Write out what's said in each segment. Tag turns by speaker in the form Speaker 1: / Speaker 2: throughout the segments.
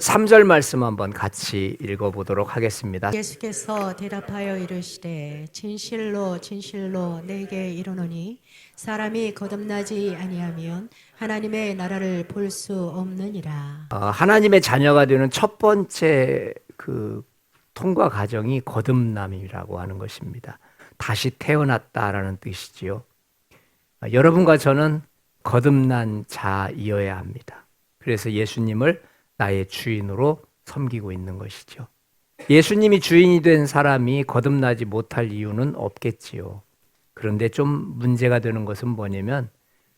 Speaker 1: 3절 말씀 한번 같이 읽어 보도록 하겠습니다.
Speaker 2: 예수께서 대답하여 이르시되 진실로 진실로 내게 이르노니 사람이 거듭나지 아니하면 하나님의 나라를 볼 수 없느니라.
Speaker 1: 어, 하나님의 자녀가 되는 첫 번째 그 통과 과정이 거듭남이라고 하는 것입니다. 다시 태어났다라는 뜻이지요. 어, 여러분과 저는 거듭난 자이어야 합니다. 그래서 예수님을 나의 주인으로 섬기고 있는 것이죠. 예수님이 주인이 된 사람이 거듭나지 못할 이유는 없겠지요. 그런데 좀 문제가 되는 것은 뭐냐면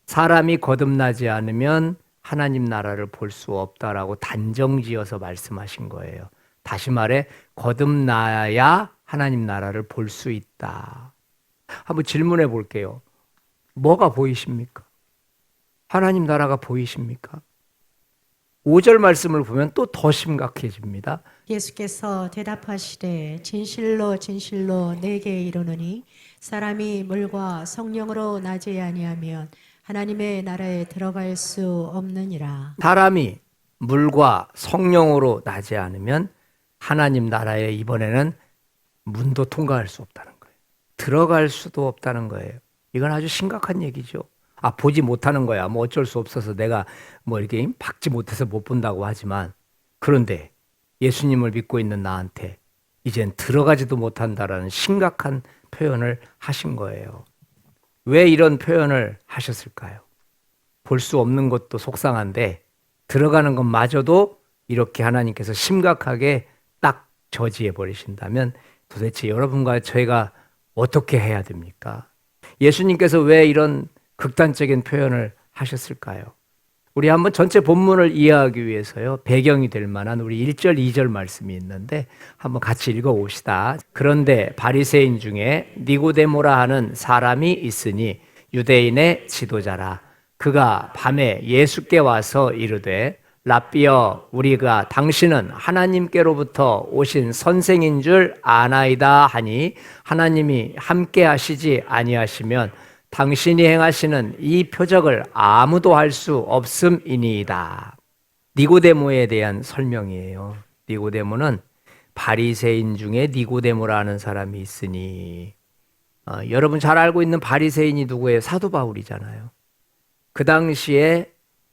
Speaker 1: 사람이 거듭나지 않으면 하나님 나라를 볼 수 없다라고 단정지어서 말씀하신 거예요. 다시 말해 거듭나야 하나님 나라를 볼 수 있다. 한번 질문해 볼게요. 뭐가 보이십니까? 하나님 나라가 보이십니까? 5절 말씀을 보면 또 더 심각해집니다.
Speaker 2: 예수께서 대답하시되 진실로 진실로 내게 이르노니 사람이 물과 성령으로 나지 아니하면 하나님의 나라에 들어갈 수 없느니라.
Speaker 1: 사람이 물과 성령으로 나지 않으면 하나님 나라에 이번에는 문도 통과할 수 없다는 거예요. 들어갈 수도 없다는 거예요. 이건 아주 심각한 얘기죠. 아, 보지 못하는 거야. 뭐 어쩔 수 없어서 내가 뭐 이렇게 박지 못해서 못 본다고 하지만 그런데 예수님을 믿고 있는 나한테 이젠 들어가지도 못한다라는 심각한 표현을 하신 거예요. 왜 이런 표현을 하셨을까요? 볼 수 없는 것도 속상한데 들어가는 것마저도 이렇게 하나님께서 심각하게 딱 저지해 버리신다면 도대체 여러분과 저희가 어떻게 해야 됩니까? 예수님께서 왜 이런 극단적인 표현을 하셨을까요? 우리 한번 전체 본문을 이해하기 위해서요. 배경이 될 만한 우리 1절, 2절 말씀이 있는데 한번 같이 읽어 봅시다. 그런데 바리새인 중에 니고데모라 하는 사람이 있으니 유대인의 지도자라. 그가 밤에 예수께 와서 이르되 라비어 우리가 당신은 하나님께로부터 오신 선생인 줄 아나이다 하니 하나님이 함께 하시지 아니하시면 당신이 행하시는 이 표적을 아무도 할 수 없음이니이다. 니고데모에 대한 설명이에요. 니고데모는 바리새인 중에 니고데모라는 사람이 있으니 어, 여러분 잘 알고 있는 바리새인이 누구예요? 사도 바울이잖아요. 그 당시에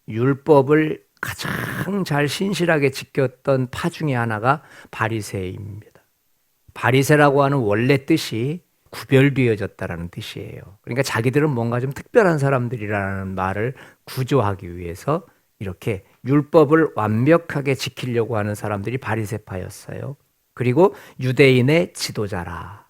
Speaker 1: 율법을 가장 잘 신실하게 지켰던 파 중에 하나가 바리새입니다. 바리새라고 하는 원래 뜻이 구별되어졌다라는 뜻이에요. 그러니까 자기들은 뭔가 좀 특별한 사람들이라는 말을 구조하기 위해서 이렇게 율법을 완벽하게 지키려고 하는 사람들이 바리새파였어요. 그리고 유대인의 지도자라.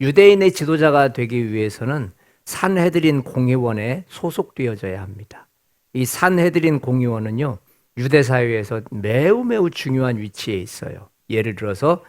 Speaker 1: 유대인의 지도자가 되기 위해서는 산헤드린 공의원에 소속되어져야 합니다. 이 산헤드린 공의원은요, 유대 사회에서 매우 매우 중요한 위치에 있어요. 예를 들어서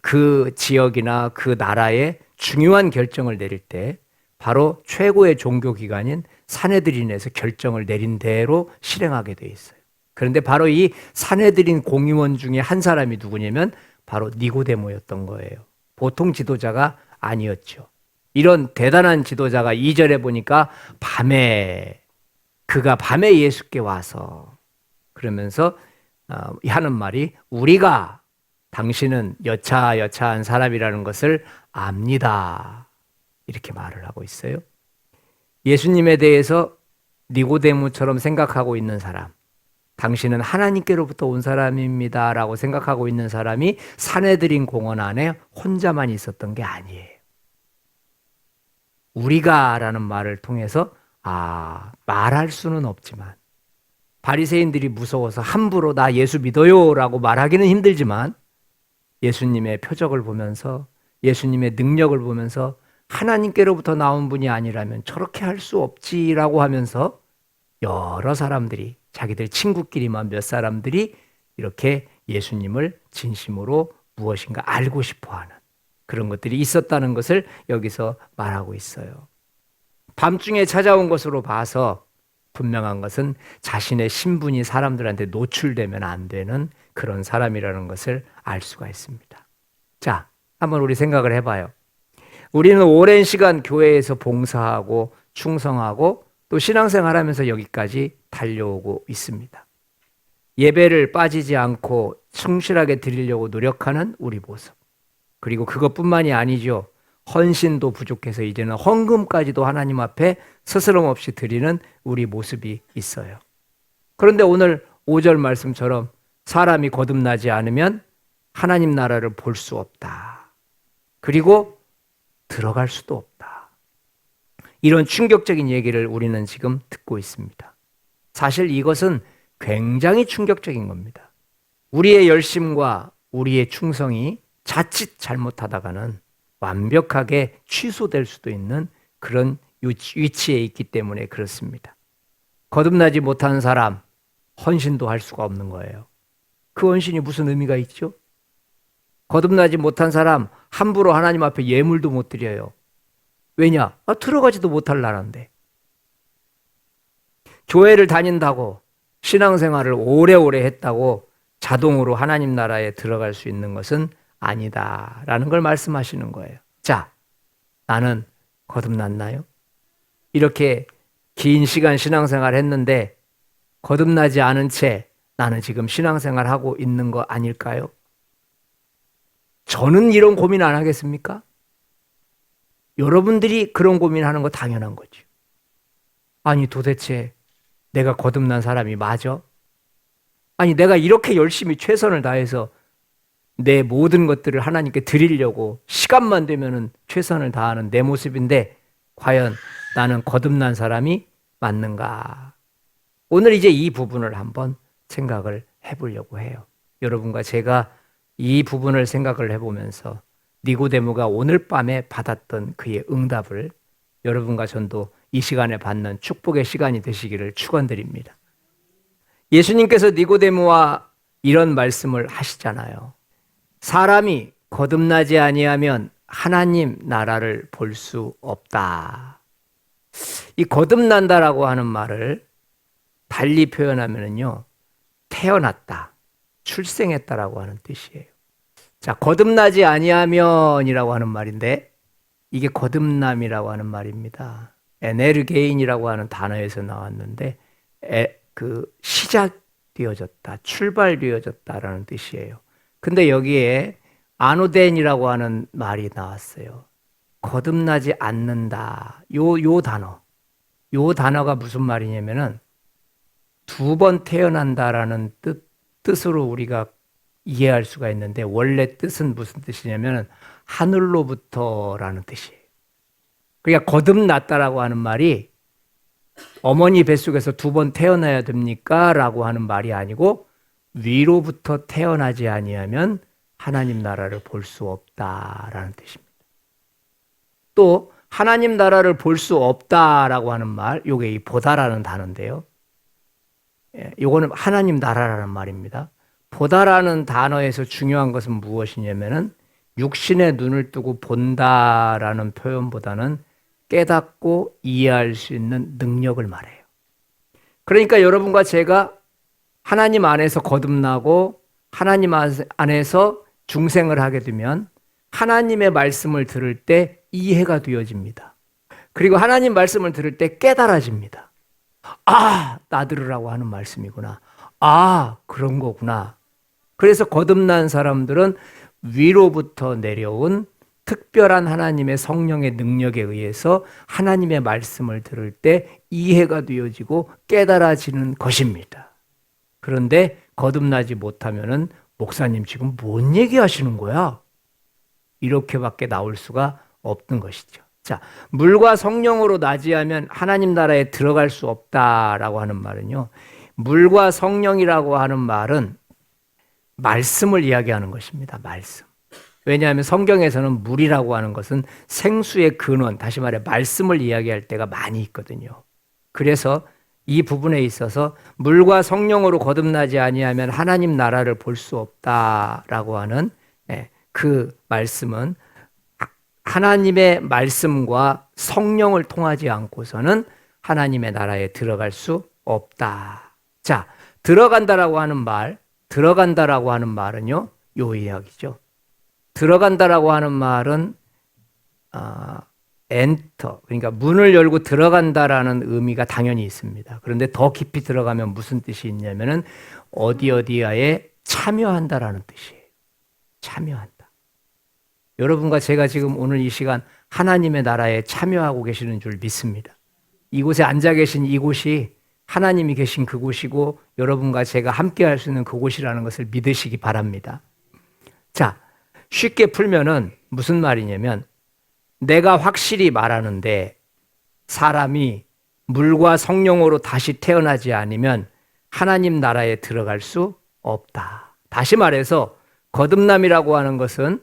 Speaker 1: 그 지역이나 그 나라의 중요한 결정을 내릴 때 바로 최고의 종교 기관인 산헤드린에서 결정을 내린 대로 실행하게 돼 있어요. 그런데 바로 이 산헤드린 공의원 중에 한 사람이 누구냐면 바로 니고데모였던 거예요. 보통 지도자가 아니었죠. 이런 대단한 지도자가 이절에 보니까 밤에 그가 밤에 예수께 와서 그러면서 어, 하는 말이 우리가 당신은 여차여차한 사람이라는 것을 압니다. 이렇게 말을 하고 있어요. 예수님에 대해서 니고데모처럼 생각하고 있는 사람, 당신은 하나님께로부터 온 사람입니다 라고 생각하고 있는 사람이 사내들인 공원 안에 혼자만 있었던 게 아니에요. 우리가 라는 말을 통해서 아 말할 수는 없지만 바리새인들이 무서워서 함부로 나 예수 믿어요 라고 말하기는 힘들지만 예수님의 표적을 보면서 예수님의 능력을 보면서 하나님께로부터 나온 분이 아니라면 저렇게 할 수 없지라고 하면서 여러 사람들이 자기들 친구끼리만 몇 사람들이 이렇게 예수님을 진심으로 무엇인가 알고 싶어 하는 그런 것들이 있었다는 것을 여기서 말하고 있어요. 밤중에 찾아온 것으로 봐서 분명한 것은 자신의 신분이 사람들한테 노출되면 안 되는 그런 사람이라는 것을 알 수가 있습니다. 자, 한번 우리 생각을 해봐요. 우리는 오랜 시간 교회에서 봉사하고 충성하고 또 신앙생활 하면서 여기까지 달려오고 있습니다. 예배를 빠지지 않고 충실하게 드리려고 노력하는 우리 모습. 그리고 그것뿐만이 아니죠. 헌신도 부족해서 이제는 헌금까지도 하나님 앞에 스스럼 없이 드리는 우리 모습이 있어요. 그런데 오늘 5절 말씀처럼 사람이 거듭나지 않으면 하나님 나라를 볼 수 없다. 그리고 들어갈 수도 없다. 이런 충격적인 얘기를 우리는 지금 듣고 있습니다. 사실 이것은 굉장히 충격적인 겁니다. 우리의 열심과 우리의 충성이 자칫 잘못하다가는 완벽하게 취소될 수도 있는 그런 위치- 위치에 있기 때문에 그렇습니다. 거듭나지 못한 사람, 헌신도 할 수가 없는 거예요. 그 헌신이 무슨 의미가 있죠? 거듭나지 못한 사람, 함부로 하나님 앞에 예물도 못 드려요. 왜냐? 아, 들어가지도 못할 나라인데. 교회를 다닌다고 신앙생활을 오래오래 했다고 자동으로 하나님 나라에 들어갈 수 있는 것은 아니다라는 걸 말씀하시는 거예요. 자, 나는 거듭났나요? 이렇게 긴 시간 신앙생활 했는데 거듭나지 않은 채 나는 지금 신앙생활 하고 있는 거 아닐까요? 저는 이런 고민 안 하겠습니까? 여러분들이 그런 고민하는 거 당연한 거죠. 아니 도대체 내가 거듭난 사람이 맞아? 아니 내가 이렇게 열심히 최선을 다해서 내 모든 것들을 하나님께 드리려고 시간만 되면은 최선을 다하는 내 모습인데 과연 나는 거듭난 사람이 맞는가? 오늘 이제 이 부분을 한번 생각을 해보려고 해요. 여러분과 제가 이 부분을 생각을 해보면서 니고데모가 오늘 밤에 받았던 그의 응답을 여러분과 전도 이 시간에 받는 축복의 시간이 되시기를 축원드립니다. 예수님께서 니고데모와 이런 말씀을 하시잖아요. 사람이 거듭나지 아니하면 하나님 나라를 볼 수 없다. 이 거듭난다라고 하는 말을 달리 표현하면은요. 태어났다. 출생했다라고 하는 뜻이에요. 자, 거듭나지 아니하면이라고 하는 말인데 이게 거듭남이라고 하는 말입니다. 에네르게인이라고 하는 단어에서 나왔는데 에, 그 시작되어졌다, 출발되어졌다라는 뜻이에요. 근데 여기에 아노덴이라고 하는 말이 나왔어요. 거듭나지 않는다. 요, 요 단어. 요 단어가 무슨 말이냐면은 두 번 태어난다라는 뜻, 뜻으로 우리가 이해할 수가 있는데 원래 뜻은 무슨 뜻이냐면은 하늘로부터라는 뜻이에요. 그러니까 거듭났다라고 하는 말이 어머니 뱃속에서 두 번 태어나야 됩니까? 라고 하는 말이 아니고 위로부터 태어나지 아니하면 하나님 나라를 볼 수 없다라는 뜻입니다. 또 하나님 나라를 볼 수 없다라고 하는 말, 요게 이 보다라는 단어인데요. 예, 요거는 하나님 나라라는 말입니다. 보다라는 단어에서 중요한 것은 무엇이냐면은 육신의 눈을 뜨고 본다라는 표현보다는 깨닫고 이해할 수 있는 능력을 말해요. 그러니까 여러분과 제가 하나님 안에서 거듭나고 하나님 안에서 중생을 하게 되면 하나님의 말씀을 들을 때 이해가 되어집니다. 그리고 하나님 말씀을 들을 때 깨달아집니다. 아, 나들으라고 하는 말씀이구나. 아, 그런 거구나. 그래서 거듭난 사람들은 위로부터 내려온 특별한 하나님의 성령의 능력에 의해서 하나님의 말씀을 들을 때 이해가 되어지고 깨달아지는 것입니다. 그런데 거듭나지 못하면은 목사님 지금 뭔 얘기 하시는 거야? 이렇게밖에 나올 수가 없는 것이죠. 자, 물과 성령으로 나지하면 하나님 나라에 들어갈 수 없다라고 하는 말은요. 물과 성령이라고 하는 말은 말씀을 이야기하는 것입니다. 말씀. 왜냐하면 성경에서는 물이라고 하는 것은 생수의 근원, 다시 말해 말씀을 이야기할 때가 많이 있거든요. 그래서 이 부분에 있어서 물과 성령으로 거듭나지 아니하면 하나님 나라를 볼 수 없다라고 하는 예, 그 말씀은 하나님의 말씀과 성령을 통하지 않고서는 하나님의 나라에 들어갈 수 없다. 자, 들어간다라고 하는 말, 들어간다라고 하는 말은요, 요 이야기죠. 들어간다라고 하는 말은 아, 엔터 그러니까 문을 열고 들어간다라는 의미가 당연히 있습니다. 그런데 더 깊이 들어가면 무슨 뜻이 있냐면은 어디 어디야에 참여한다라는 뜻이에요. 참여한다. 여러분과 제가 지금 오늘 이 시간 하나님의 나라에 참여하고 계시는 줄 믿습니다. 이곳에 앉아 계신 이곳이 하나님이 계신 그곳이고 여러분과 제가 함께 할 수 있는 그곳이라는 것을 믿으시기 바랍니다. 자, 쉽게 풀면은 무슨 말이냐면 내가 확실히 말하는데 사람이 물과 성령으로 다시 태어나지 않으면 하나님 나라에 들어갈 수 없다. 다시 말해서 거듭남이라고 하는 것은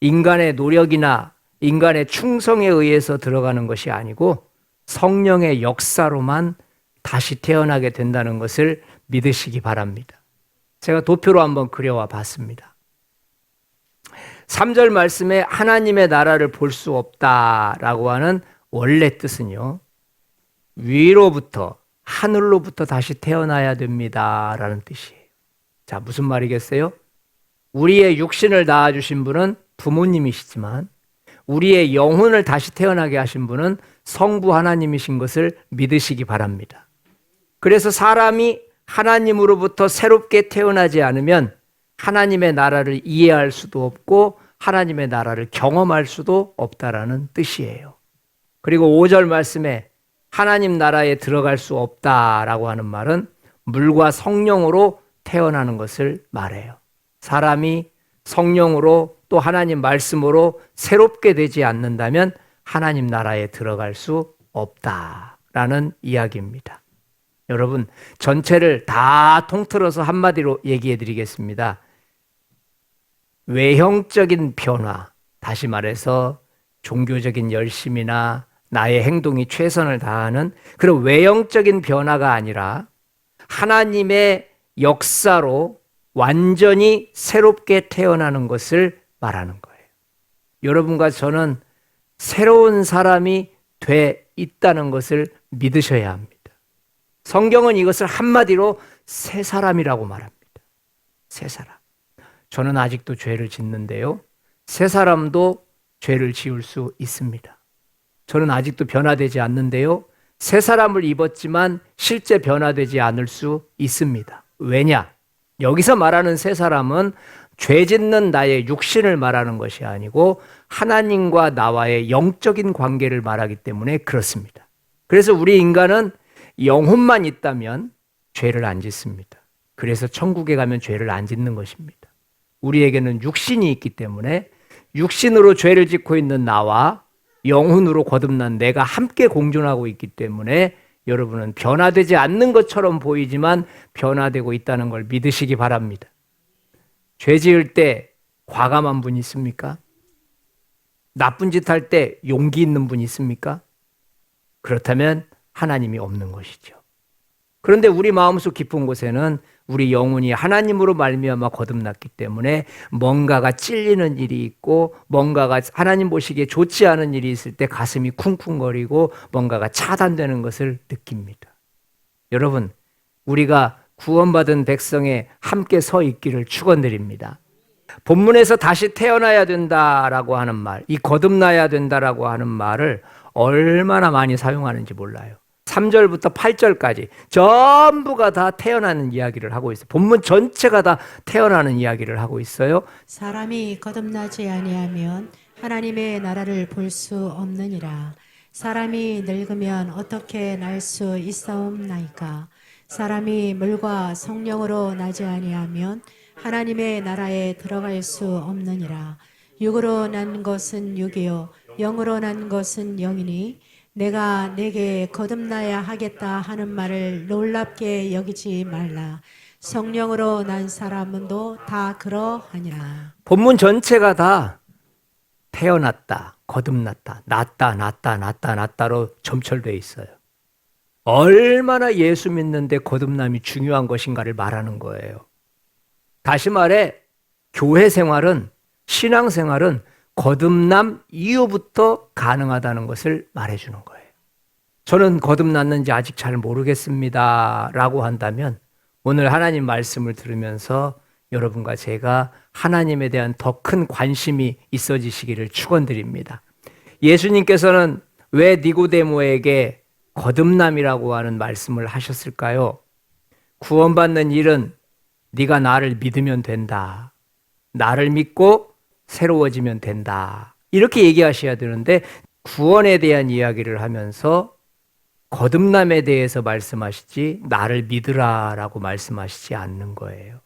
Speaker 1: 인간의 노력이나 인간의 충성에 의해서 들어가는 것이 아니고 성령의 역사로만 다시 태어나게 된다는 것을 믿으시기 바랍니다. 제가 도표로 한번 그려와 봤습니다. 3절 말씀에 하나님의 나라를 볼 수 없다라고 하는 원래 뜻은요. 위로부터 하늘로부터 다시 태어나야 됩니다라는 뜻이에요. 자, 무슨 말이겠어요? 우리의 육신을 낳아 주신 분은 부모님이시지만 우리의 영혼을 다시 태어나게 하신 분은 성부 하나님이신 것을 믿으시기 바랍니다. 그래서 사람이 하나님으로부터 새롭게 태어나지 않으면 하나님의 나라를 이해할 수도 없고 하나님의 나라를 경험할 수도 없다라는 뜻이에요. 그리고 5절 말씀에 하나님 나라에 들어갈 수 없다라고 하는 말은 물과 성령으로 태어나는 것을 말해요. 사람이 성령으로 또 하나님 말씀으로 새롭게 되지 않는다면 하나님 나라에 들어갈 수 없다라는 이야기입니다. 여러분, 전체를 다 통틀어서 한마디로 얘기해 드리겠습니다. 외형적인 변화, 다시 말해서 종교적인 열심이나 나의 행동이 최선을 다하는 그런 외형적인 변화가 아니라 하나님의 역사로 완전히 새롭게 태어나는 것을 말하는 거예요. 여러분과 저는 새로운 사람이 돼 있다는 것을 믿으셔야 합니다. 성경은 이것을 한마디로 새 사람이라고 말합니다. 새 사람. 저는 아직도 죄를 짓는데요. 새 사람도 죄를 지을 수 있습니다. 저는 아직도 변화되지 않는데요. 새 사람을 입었지만 실제 변화되지 않을 수 있습니다. 왜냐? 여기서 말하는 새 사람은 죄 짓는 나의 육신을 말하는 것이 아니고 하나님과 나와의 영적인 관계를 말하기 때문에 그렇습니다. 그래서 우리 인간은 영혼만 있다면 죄를 안 짓습니다. 그래서 천국에 가면 죄를 안 짓는 것입니다. 우리에게는 육신이 있기 때문에 육신으로 죄를 짓고 있는 나와 영혼으로 거듭난 내가 함께 공존하고 있기 때문에 여러분은 변화되지 않는 것처럼 보이지만 변화되고 있다는 걸 믿으시기 바랍니다. 죄 지을 때 과감한 분 있습니까? 나쁜 짓 할 때 용기 있는 분 있습니까? 그렇다면 하나님이 없는 것이죠. 그런데 우리 마음속 깊은 곳에는 우리 영혼이 하나님으로 말미암아 거듭났기 때문에 뭔가가 찔리는 일이 있고 뭔가가 하나님 보시기에 좋지 않은 일이 있을 때 가슴이 쿵쿵거리고 뭔가가 차단되는 것을 느낍니다. 여러분, 우리가 구원받은 백성에 함께 서 있기를 축원드립니다. 본문에서 다시 태어나야 된다라고 하는 말, 이 거듭나야 된다라고 하는 말을 얼마나 많이 사용하는지 몰라요. 3절부터 8절까지 전부가 다 태어나는 이야기를 하고 있어요. 본문 전체가 다 태어나는 이야기를 하고 있어요.
Speaker 2: 사람이 거듭나지 아니하면 하나님의 나라를 볼 수 없느니라. 사람이 늙으면 어떻게 날 수 있사옵나이까? 사람이 물과 성령으로 나지 아니하면 하나님의 나라에 들어갈 수 없느니라. 육으로 난 것은 육이요 영으로 난 것은 영이니 내가 내게 거듭나야 하겠다 하는 말을 놀랍게 여기지 말라. 성령으로 난 사람은도 다 그러하니라.
Speaker 1: 본문 전체가 다 태어났다, 거듭났다, 났다, 났다, 났다, 났다로 점철되어 있어요. 얼마나 예수 믿는데 거듭남이 중요한 것인가를 말하는 거예요. 다시 말해, 교회 생활은, 신앙 생활은 거듭남 이후부터 가능하다는 것을 말해주는 거예요. 저는 거듭났는지 아직 잘 모르겠습니다. 라고 한다면 오늘 하나님 말씀을 들으면서 여러분과 제가 하나님에 대한 더 큰 관심이 있어지시기를 축원드립니다. 예수님께서는 왜 니고데모에게 거듭남이라고 하는 말씀을 하셨을까요? 구원받는 일은 네가 나를 믿으면 된다. 나를 믿고 새로워지면 된다. 이렇게 얘기하셔야 되는데 구원에 대한 이야기를 하면서 거듭남에 대해서 말씀하시지 나를 믿으라라고 말씀하시지 않는 거예요.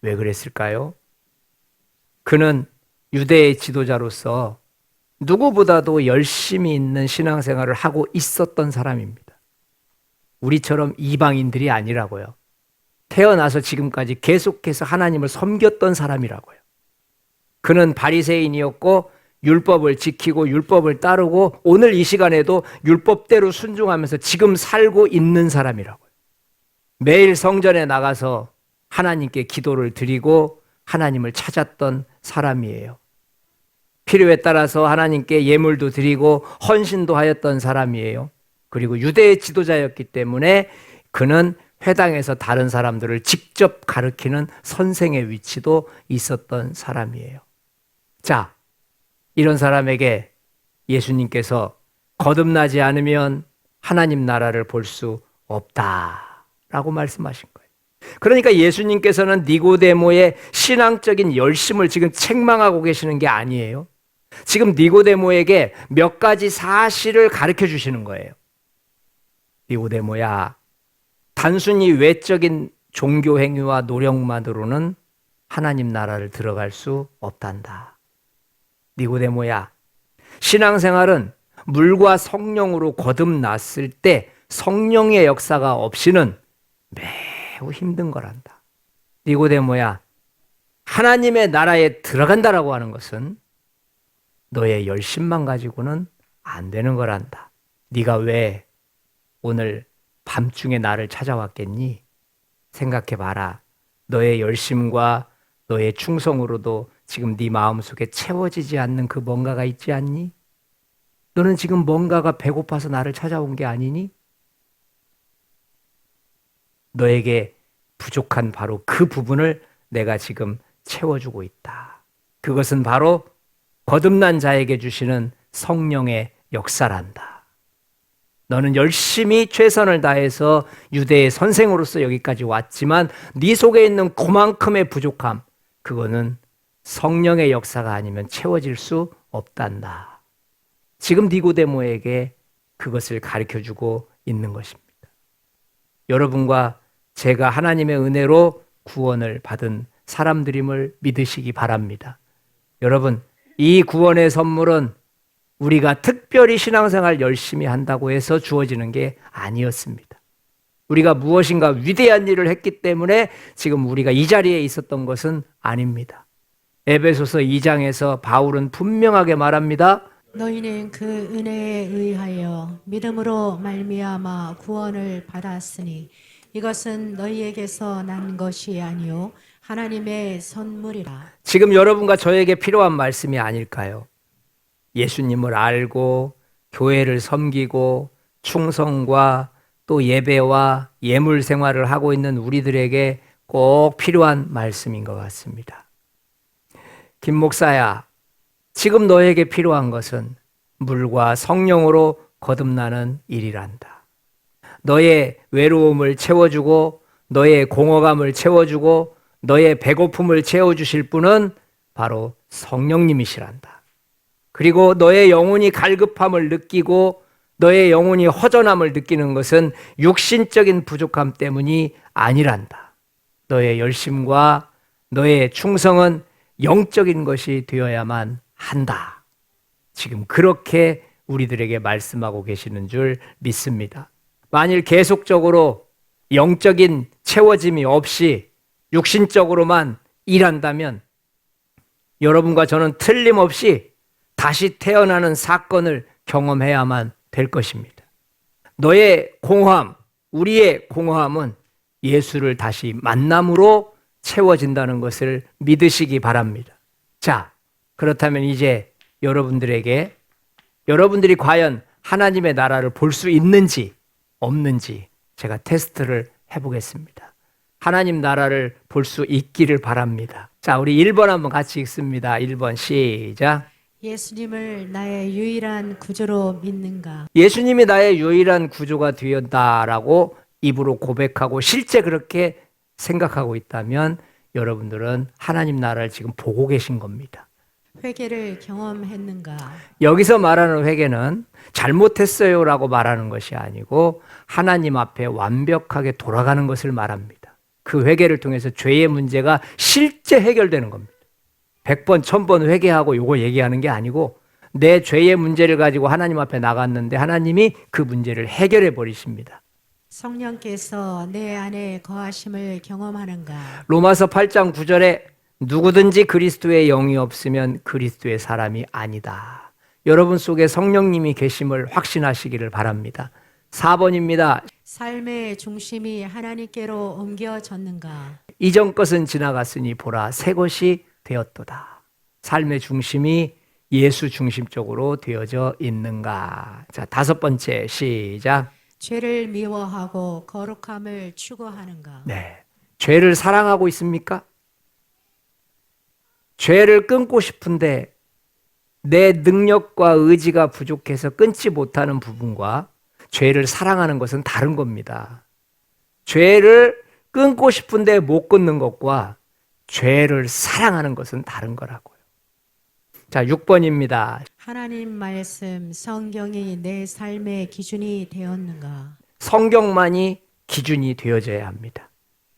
Speaker 1: 왜 그랬을까요? 그는 유대의 지도자로서 누구보다도 열심히 있는 신앙생활을 하고 있었던 사람입니다. 우리처럼 이방인들이 아니라고요. 태어나서 지금까지 계속해서 하나님을 섬겼던 사람이라고요. 그는 바리새인이었고 율법을 지키고 율법을 따르고 오늘 이 시간에도 율법대로 순종하면서 지금 살고 있는 사람이라고요. 매일 성전에 나가서 하나님께 기도를 드리고 하나님을 찾았던 사람이에요. 필요에 따라서 하나님께 예물도 드리고 헌신도 하였던 사람이에요. 그리고 유대의 지도자였기 때문에 그는 회당에서 다른 사람들을 직접 가르치는 선생의 위치도 있었던 사람이에요. 자, 이런 사람에게 예수님께서 거듭나지 않으면 하나님 나라를 볼 수 없다라고 말씀하신 거예요. 그러니까 예수님께서는 니고데모의 신앙적인 열심을 지금 책망하고 계시는 게 아니에요. 지금 니고데모에게 몇 가지 사실을 가르쳐 주시는 거예요. 니고데모야, 단순히 외적인 종교 행위와 노력만으로는 하나님 나라를 들어갈 수 없단다. 니고데모야, 신앙생활은 물과 성령으로 거듭났을 때 성령의 역사가 없이는 매우 힘든 거란다. 니고데모야, 하나님의 나라에 들어간다라고 하는 것은 너의 열심만 가지고는 안 되는 거란다. 네가 왜 오늘 밤중에 나를 찾아왔겠니? 생각해 봐라. 너의 열심과 너의 충성으로도 지금 네 마음속에 채워지지 않는 그 뭔가가 있지 않니? 너는 지금 뭔가가 배고파서 나를 찾아온 게 아니니? 너에게 부족한 바로 그 부분을 내가 지금 채워주고 있다. 그것은 바로 거듭난 자에게 주시는 성령의 역사란다. 너는 열심히 최선을 다해서 유대의 선생으로서 여기까지 왔지만 네 속에 있는 그만큼의 부족함 그거는 성령의 역사가 아니면 채워질 수 없단다. 지금 니고데모에게 그것을 가르쳐 주고 있는 것입니다. 여러분과 제가 하나님의 은혜로 구원을 받은 사람들임을 믿으시기 바랍니다. 여러분, 이 구원의 선물은 우리가 특별히 신앙생활 열심히 한다고 해서 주어지는 게 아니었습니다. 우리가 무엇인가 위대한 일을 했기 때문에 지금 우리가 이 자리에 있었던 것은 아닙니다. 에베소서 2장에서 바울은 분명하게 말합니다.
Speaker 2: 너희는 그 은혜에 의하여 믿음으로 말미암아 구원을 받았으니 이것은 너희에게서 난 것이 아니요 하나님의 선물이라.
Speaker 1: 지금 여러분과 저에게 필요한 말씀이 아닐까요? 예수님을 알고 교회를 섬기고 충성과 또 예배와 예물 생활을 하고 있는 우리들에게 꼭 필요한 말씀인 것 같습니다. 김 목사야, 지금 너에게 필요한 것은 물과 성령으로 거듭나는 일이란다. 너의 외로움을 채워주고 너의 공허감을 채워주고 너의 배고픔을 채워주실 분은 바로 성령님이시란다. 그리고 너의 영혼이 갈급함을 느끼고 너의 영혼이 허전함을 느끼는 것은 육신적인 부족함 때문이 아니란다. 너의 열심과 너의 충성은 영적인 것이 되어야만 한다. 지금 그렇게 우리들에게 말씀하고 계시는 줄 믿습니다. 만일 계속적으로 영적인 채워짐이 없이 육신적으로만 일한다면 여러분과 저는 틀림없이 다시 태어나는 사건을 경험해야만 될 것입니다. 너의 공허함, 우리의 공허함은 예수를 다시 만남으로 채워진다는 것을 믿으시기 바랍니다. 자, 그렇다면 이제 여러분들에게 여러분들이 과연 하나님의 나라를 볼 수 있는지 없는지 제가 테스트를 해보겠습니다. 하나님 나라를 볼 수 있기를 바랍니다. 자, 우리 1번 한번 같이 읽습니다. 1번 시작.
Speaker 2: 예수님을 나의 유일한 구주로 믿는가?
Speaker 1: 예수님이 나의 유일한 구조가 되었다라고 입으로 고백하고 실제 그렇게 생각하고 있다면 여러분들은 하나님 나라를 지금 보고 계신 겁니다.
Speaker 2: 회개를 경험했는가?
Speaker 1: 여기서 말하는 회개는 잘못했어요라고 말하는 것이 아니고 하나님 앞에 완벽하게 돌아가는 것을 말합니다. 그 회개를 통해서 죄의 문제가 실제 해결되는 겁니다. 100번, 1000번 회개하고 요거 얘기하는 게 아니고 내 죄의 문제를 가지고 하나님 앞에 나갔는데 하나님이 그 문제를 해결해 버리십니다.
Speaker 2: 성령께서 내 안에 거하심을 경험하는가?
Speaker 1: 로마서 8장 9절에 누구든지 그리스도의 영이 없으면 그리스도의 사람이 아니다. 여러분 속에 성령님이 계심을 확신하시기를 바랍니다. 4번입니다.
Speaker 2: 삶의 중심이 하나님께로 옮겨졌는가?
Speaker 1: 이전 것은 지나갔으니 보라 새 것이 되었도다. 삶의 중심이 예수 중심적으로 되어져 있는가? 자, 다섯 번째 시작.
Speaker 2: 죄를 미워하고 거룩함을 추구하는가?
Speaker 1: 네. 죄를 사랑하고 있습니까? 죄를 끊고 싶은데 내 능력과 의지가 부족해서 끊지 못하는 부분과 죄를 사랑하는 것은 다른 겁니다. 죄를 끊고 싶은데 못 끊는 것과 죄를 사랑하는 것은 다른 거라고요. 자, 6번입니다.
Speaker 2: 하나님 말씀 성경이 내 삶의 기준이 되었는가?
Speaker 1: 성경만이 기준이 되어져야 합니다.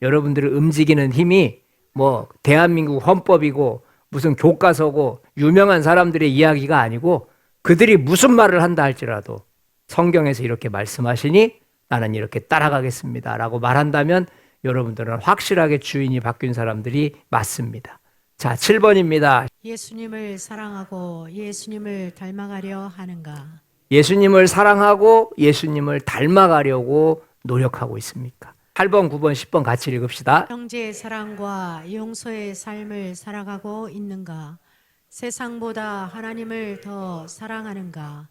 Speaker 1: 여러분들을 움직이는 힘이 뭐 대한민국 헌법이고 무슨 교과서고 유명한 사람들의 이야기가 아니고 그들이 무슨 말을 한다 할지라도 성경에서 이렇게 말씀하시니 나는 이렇게 따라가겠습니다. 라고 말한다면 여러분들은 확실하게 주인이 바뀐 사람들이 맞습니다. 자, 7번입니다.
Speaker 2: 예수님을 사랑하고 예수님을 닮아가려 하는가?
Speaker 1: 예수님을 사랑하고 예수님을 닮아가려고 노력하고 있습니까? 8번, 9번, 10번 같이 읽읍시다.
Speaker 2: 형제의 사랑과 용서의 삶을 살아가고 있는가? 세상보다 하나님을 더 사랑하는가?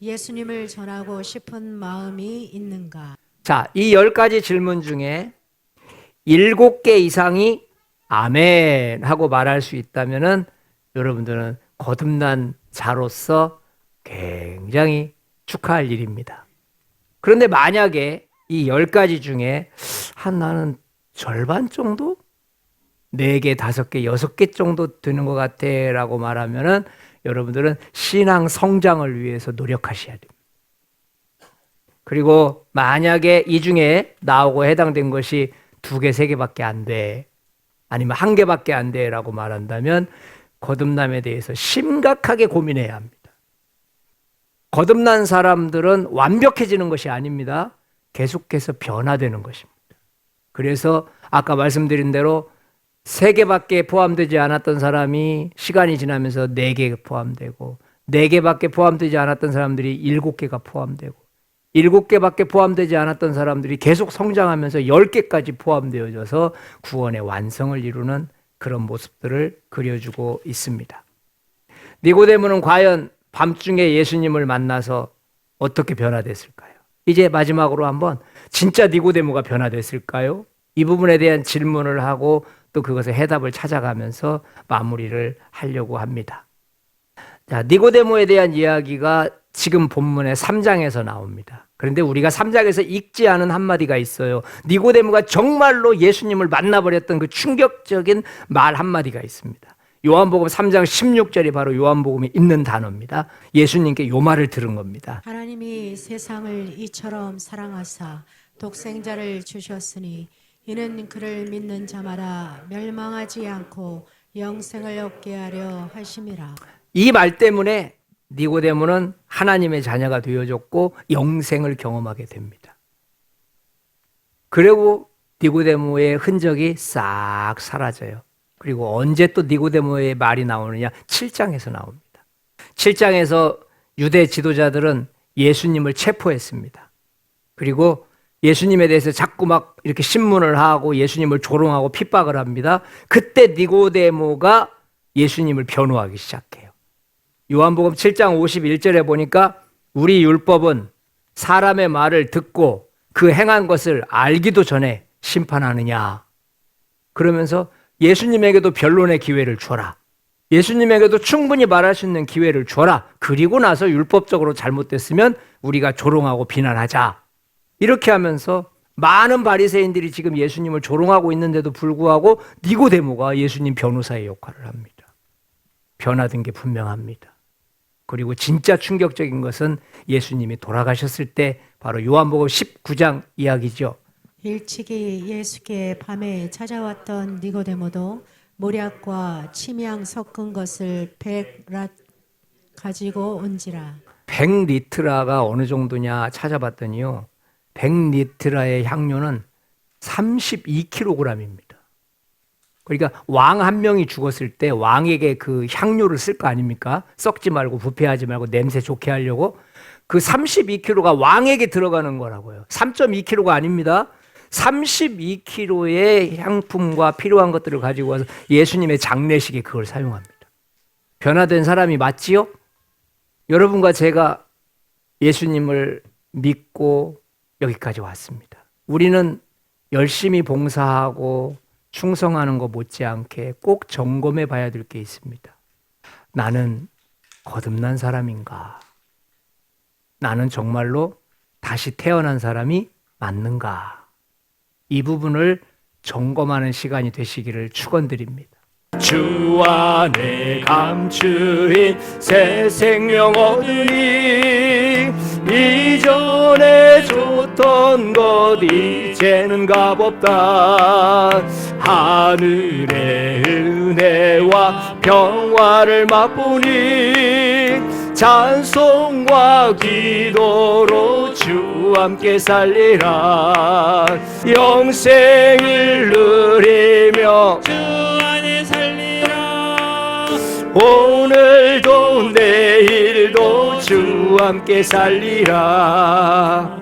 Speaker 2: 예수님을 전하고 싶은 마음이 있는가?
Speaker 1: 자, 이 열 가지 질문 중에 일곱 개 이상이 아멘 하고 말할 수 있다면은 여러분들은 거듭난 자로서 굉장히 축하할 일입니다. 그런데 만약에 이 열 가지 중에 한 나는 절반 정도? 네 개, 다섯 개, 여섯 개 정도 되는 것 같아 라고 말하면은 여러분들은 신앙 성장을 위해서 노력하셔야 됩니다. 그리고 만약에 이 중에 나오고 해당된 것이 두 개, 세 개밖에 안 돼. 아니면 한 개밖에 안 돼. 라고 말한다면 거듭남에 대해서 심각하게 고민해야 합니다. 거듭난 사람들은 완벽해지는 것이 아닙니다. 계속해서 변화되는 것입니다. 그래서 아까 말씀드린 대로 세 개밖에 포함되지 않았던 사람이 시간이 지나면서 네 개 포함되고 네 개밖에 포함되지 않았던 사람들이 일곱 개가 포함되고 일곱 개밖에 포함되지 않았던 사람들이 계속 성장하면서 열 개까지 포함되어져서 구원의 완성을 이루는 그런 모습들을 그려주고 있습니다. 니고데모는 과연 밤중에 예수님을 만나서 어떻게 변화됐을까요? 이제 마지막으로 한번 진짜 니고데모가 변화됐을까요? 이 부분에 대한 질문을 하고 또 그것의 해답을 찾아가면서 마무리를 하려고 합니다. 자, 니고데모에 대한 이야기가 지금 본문의 3장에서 나옵니다. 그런데 우리가 3장에서 읽지 않은 한마디가 있어요. 니고데모가 정말로 예수님을 만나버렸던 그 충격적인 말 한마디가 있습니다. 요한복음 3장 16절이 바로 요한복음에 있는 단어입니다. 예수님께 요 말을 들은 겁니다.
Speaker 2: 하나님이 세상을 이처럼 사랑하사 독생자를 주셨으니 이는 그를 믿는 자마다 멸망하지 않고 영생을 얻게 하려 하심이라.
Speaker 1: 이 말 때문에 니고데모는 하나님의 자녀가 되어졌고 영생을 경험하게 됩니다. 그리고 니고데모의 흔적이 싹 사라져요. 그리고 언제 또 니고데모의 말이 나오느냐? 7장에서 나옵니다. 7장에서 유대 지도자들은 예수님을 체포했습니다. 그리고 예수님에 대해서 자꾸 막 이렇게 신문을 하고 예수님을 조롱하고 핍박을 합니다. 그때 니고데모가 예수님을 변호하기 시작해요. 요한복음 7장 51절에 보니까 우리 율법은 사람의 말을 듣고 그 행한 것을 알기도 전에 심판하느냐. 그러면서 예수님에게도 변론의 기회를 줘라. 예수님에게도 충분히 말할 수 있는 기회를 줘라. 그리고 나서 율법적으로 잘못됐으면 우리가 조롱하고 비난하자. 이렇게 하면서 많은 바리새인들이 지금 예수님을 조롱하고 있는데도 불구하고 니고데모가 예수님 변호사의 역할을 합니다. 변화된 게 분명합니다. 그리고 진짜 충격적인 것은 예수님이 돌아가셨을 때 바로 요한복음 19장 이야기죠.
Speaker 2: 일찍이 예수께 밤에 찾아왔던 니고데모도 모략과 침향 섞은 것을 백랏 가지고 온지라
Speaker 1: 100리트라가 어느 정도냐 찾아봤더니요. 100리트라의 향료는 32kg입니다. 그러니까 왕 한 명이 죽었을 때 왕에게 그 향료를 쓸 거 아닙니까? 썩지 말고 부패하지 말고 냄새 좋게 하려고 그 32kg가 왕에게 들어가는 거라고요. 3.2kg가 아닙니다. 32kg의 향품과 필요한 것들을 가지고 와서 예수님의 장례식에 그걸 사용합니다. 변화된 사람이 맞지요? 여러분과 제가 예수님을 믿고 여기까지 왔습니다. 우리는 열심히 봉사하고 충성하는 것 못지않게 꼭 점검해 봐야 될 게 있습니다. 나는 거듭난 사람인가? 나는 정말로 다시 태어난 사람이 맞는가? 이 부분을 점검하는 시간이 되시기를 축원드립니다. 주 안에 감추인 새 생명 얻으니 이전에 줬던 것 이제는 값없다. 하늘의 은혜와 평화를 맛보니 찬송과 기도로 주 함께 살리라. 영생을 누리며
Speaker 3: 주 안에 살리라
Speaker 1: 오늘도 내일도 주 함께 살리라.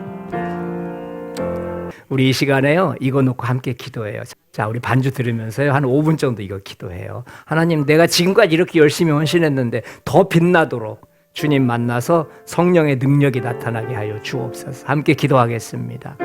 Speaker 1: 우리 이 시간에요. 이거 놓고 함께 기도해요. 자, 우리 반주 들으면서요. 한 5분 정도 이거 기도해요. 하나님, 내가 지금까지 이렇게 열심히 헌신했는데 더 빛나도록 주님 만나서 성령의 능력이 나타나게 하여 주옵소서. 함께 기도하겠습니다.